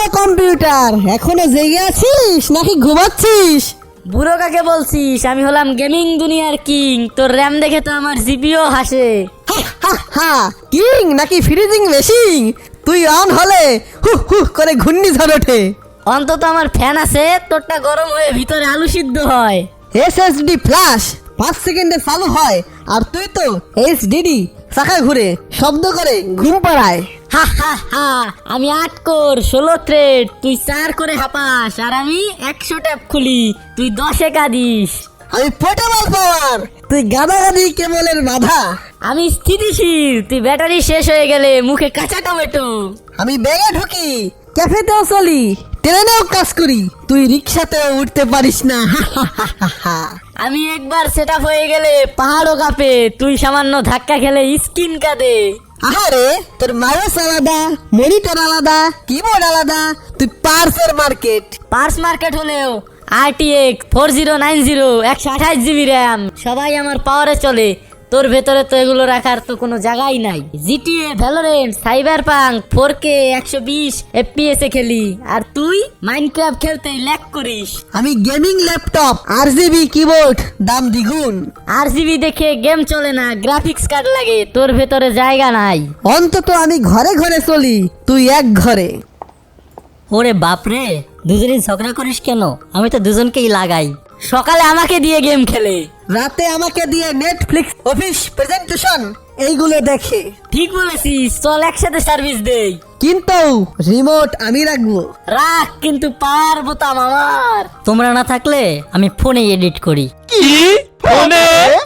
রে কম্পিউটার এখনও জেগে আছিস নাকি ঘুমাচ্ছিস? বুড়ো কাকে বলছিস? আমি হলাম গেমিং দুনিয়ার কিং। তোর র্যাম দেখে তো আমার জিপিও হাসে। হা, হা, হা কিং নাকি ফ্রিজিং মেশিন? তুই অন হলে হু হু করে ঘূর্ণিঝড় ওঠে। অন্তত আমার ফ্যান আছে তোরটা গরম হয়ে ভিতরে আলু সিদ্ধ হয়। এসএসডি ফ্ল্যাশ পাঁচ সেকেন্ডে চালু হয় আর তুই তো এইচডিডি চাকা ঘুরে শব্দ করে ঘুম পাড়ায়। হা হা হা। আমি আট কোর ষোলো থ্রেড তুই চার করে হাঁপাস আর আমি একশো ট্যাপ খুলি। তুই দশে কাঁদিস। আমি পোর্টেবল পাওয়ার তুই গাদাগাদি কেবলের বাধা। আমি স্থিতিশীল তুই ব্যাটারি শেষ হয়ে গেলে মুখে কাঁচা টমেটো। আমি ব্যাগে ঢুকি। ক্যাফেতেও চলি। ট্রেনেও কাজ করি। তুই রিক্সাতেও উঠতে পারিস না। আমি একবার সেট হয়ে গেলে পাহাড়ও কাঁপে। তুই সামান্য ধাক্কা খেলে স্কিন কাঁদে। আহারে, তোর মাউস আলাদা মনিটর আলাদা কিবোর্ড আলাদা, তুই পার্সের মার্কেট পার্স মার্কেট হলেও RTX four zero nine zero একশো আঠাশ জিবি র্যাম সবাই আমার পাওয়ারে চলে। তোর ভেতরে তো এগুলো রাখার তো কোনো জায়গাই নাই। GTA Valorant Cyberpunk four K একশো বিশ এফপিএস এ খেলি। আর তুই মাইনক্রাফট খেলতেই ল্যাক করিস। আমি গেমিং ল্যাপটপ আর জিবি কিবোর্ড দাম দ্বিগুণ। আর জিবি দেখে গেম চলে না গ্রাফিক্স কার্ড লাগে তোর ভেতরে জায়গা নাই। অন্তত আমি ঘরে ঘরে চলি তুই এক ঘরে। ওরে বাপরে দুজনই ঝগড়া করিস কেন? আমি তো দুজনকেই লাগাই। সকালে আমাকে দিয়ে গেম খেলে। রাতে আমাকে দিয়ে নেটফ্লিক্স অফিস প্রেজেন্টেশন এইগুলো দেখে। ঠিক বলেছিস চল একসাথে সার্ভিস দেই। কিন্তু রিমোট আমি রাখব। রাখ কিন্তু পারব বোতাম আমার তোমরা না থাকলে আমি ফোনে এডিট করি। কি? ফোনে